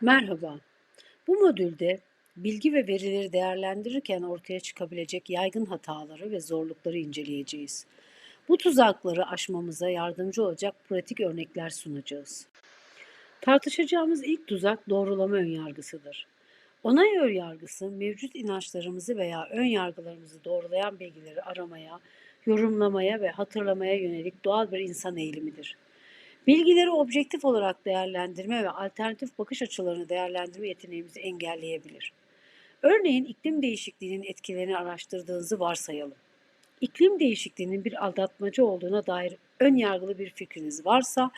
Merhaba. Bu modülde bilgi ve verileri değerlendirirken ortaya çıkabilecek yaygın hataları ve zorlukları inceleyeceğiz. Bu tuzakları aşmamıza yardımcı olacak pratik örnekler sunacağız. Tartışacağımız ilk tuzak doğrulama önyargısıdır. Onay önyargısı mevcut inançlarımızı veya önyargılarımızı doğrulayan bilgileri aramaya, yorumlamaya ve hatırlamaya yönelik doğal bir insan eğilimidir. Bilgileri objektif olarak değerlendirme ve alternatif bakış açılarını değerlendirme yeteneğimizi engelleyebilir. Örneğin iklim değişikliğinin etkilerini araştırdığınızı varsayalım. İklim değişikliğinin bir aldatmaca olduğuna dair ön yargılı bir fikriniz varsa,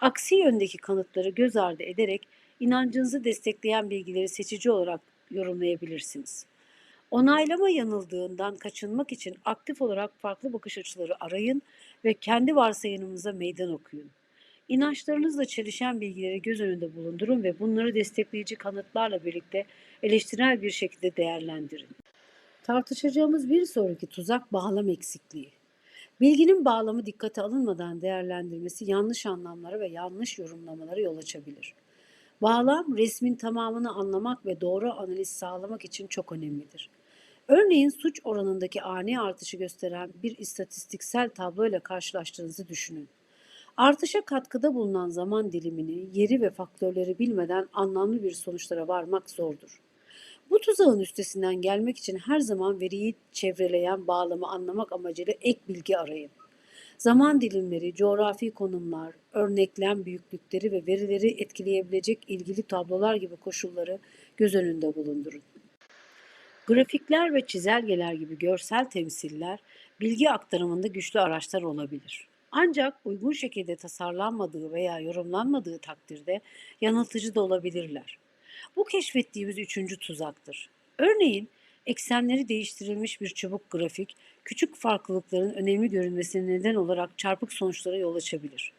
aksi yöndeki kanıtları göz ardı ederek inancınızı destekleyen bilgileri seçici olarak yorumlayabilirsiniz. Onaylama yanıldığından kaçınmak için aktif olarak farklı bakış açıları arayın ve kendi varsayımınıza meydan okuyun. İnançlarınızla çelişen bilgileri göz önünde bulundurun ve bunları destekleyici kanıtlarla birlikte eleştirel bir şekilde değerlendirin. Tartışacağımız bir sonraki tuzak bağlam eksikliği. Bilginin bağlamı dikkate alınmadan değerlendirmesi yanlış anlamlara ve yanlış yorumlamalara yol açabilir. Bağlam resmin tamamını anlamak ve doğru analiz sağlamak için çok önemlidir. Örneğin suç oranındaki ani artışı gösteren bir istatistiksel tabloyla karşılaştığınızı düşünün. Artışa katkıda bulunan zaman dilimini, yeri ve faktörleri bilmeden anlamlı bir sonuçlara varmak zordur. Bu tuzağın üstesinden gelmek için her zaman veriyi çevreleyen bağlamı anlamak amacıyla ek bilgi arayın. Zaman dilimleri, coğrafi konumlar, örneklem büyüklükleri ve verileri etkileyebilecek ilgili tablolar gibi koşulları göz önünde bulundurun. Grafikler ve çizelgeler gibi görsel temsiller bilgi aktarımında güçlü araçlar olabilir. Ancak uygun şekilde tasarlanmadığı veya yorumlanmadığı takdirde yanıltıcı da olabilirler. Bu keşfettiğimiz üçüncü tuzaktır. Örneğin eksenleri değiştirilmiş bir çubuk grafik küçük farklılıkların önemli görünmesine neden olarak çarpık sonuçlara yol açabilir.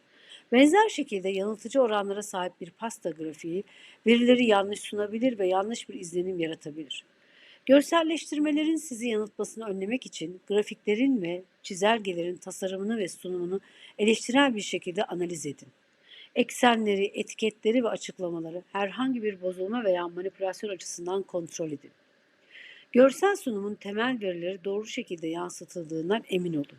Benzer şekilde yanıltıcı oranlara sahip bir pasta grafiği verileri yanlış sunabilir ve yanlış bir izlenim yaratabilir. Görselleştirmelerin sizi yanıltmasını önlemek için grafiklerin ve çizelgelerin tasarımını ve sunumunu eleştirel bir şekilde analiz edin. Eksenleri, etiketleri ve açıklamaları herhangi bir bozulma veya manipülasyon açısından kontrol edin. Görsel sunumun temel verileri doğru şekilde yansıtıldığından emin olun.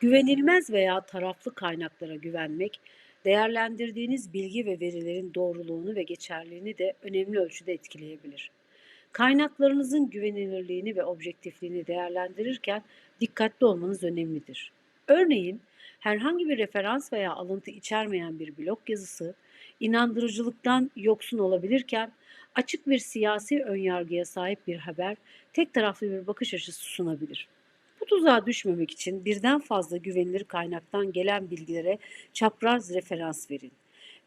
Güvenilmez veya taraflı kaynaklara güvenmek, değerlendirdiğiniz bilgi ve verilerin doğruluğunu ve geçerliliğini de önemli ölçüde etkileyebilir. Kaynaklarınızın güvenilirliğini ve objektifliğini değerlendirirken dikkatli olmanız önemlidir. Örneğin, herhangi bir referans veya alıntı içermeyen bir blog yazısı inandırıcılıktan yoksun olabilirken açık bir siyasi önyargıya sahip bir haber tek taraflı bir bakış açısı sunabilir. Bu tuzağa düşmemek için birden fazla güvenilir kaynaktan gelen bilgilere çapraz referans verin.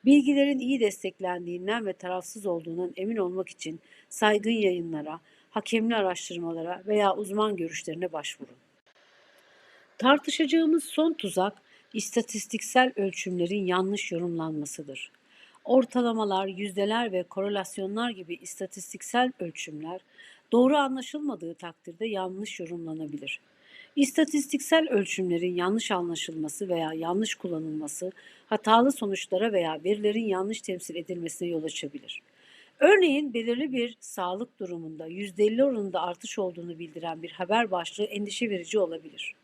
Bilgilerin iyi desteklendiğinden ve tarafsız olduğundan emin olmak için saygın yayınlara, hakemli araştırmalara veya uzman görüşlerine başvurun. Tartışacağımız son tuzak istatistiksel ölçümlerin yanlış yorumlanmasıdır. Ortalamalar, yüzdeler ve korelasyonlar gibi istatistiksel ölçümler doğru anlaşılmadığı takdirde yanlış yorumlanabilir. İstatistiksel ölçümlerin yanlış anlaşılması veya yanlış kullanılması hatalı sonuçlara veya verilerin yanlış temsil edilmesine yol açabilir. Örneğin belirli bir sağlık durumunda %50 oranında artış olduğunu bildiren bir haber başlığı endişe verici olabilir.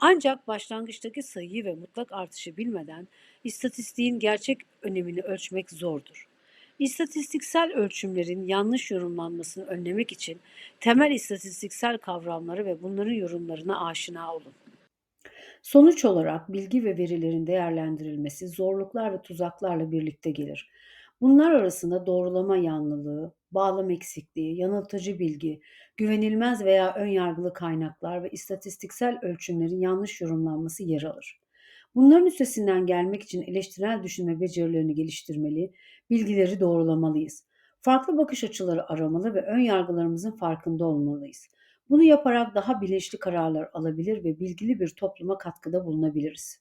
Ancak başlangıçtaki sayıyı ve mutlak artışı bilmeden istatistiğin gerçek önemini ölçmek zordur. İstatistiksel ölçümlerin yanlış yorumlanmasını önlemek için temel istatistiksel kavramları ve bunların yorumlarına aşina olun. Sonuç olarak bilgi ve verilerin değerlendirilmesi zorluklar ve tuzaklarla birlikte gelir. Bunlar arasında doğrulama yanlılığı, bağlam eksikliği, yanıltıcı bilgi, güvenilmez veya önyargılı kaynaklar ve istatistiksel ölçümlerin yanlış yorumlanması yer alır. Bunların üstesinden gelmek için eleştirel düşünme becerilerini geliştirmeli, bilgileri doğrulamalıyız. Farklı bakış açıları aramalı ve ön yargılarımızın farkında olmalıyız. Bunu yaparak daha bilinçli kararlar alabilir ve bilgili bir topluma katkıda bulunabiliriz.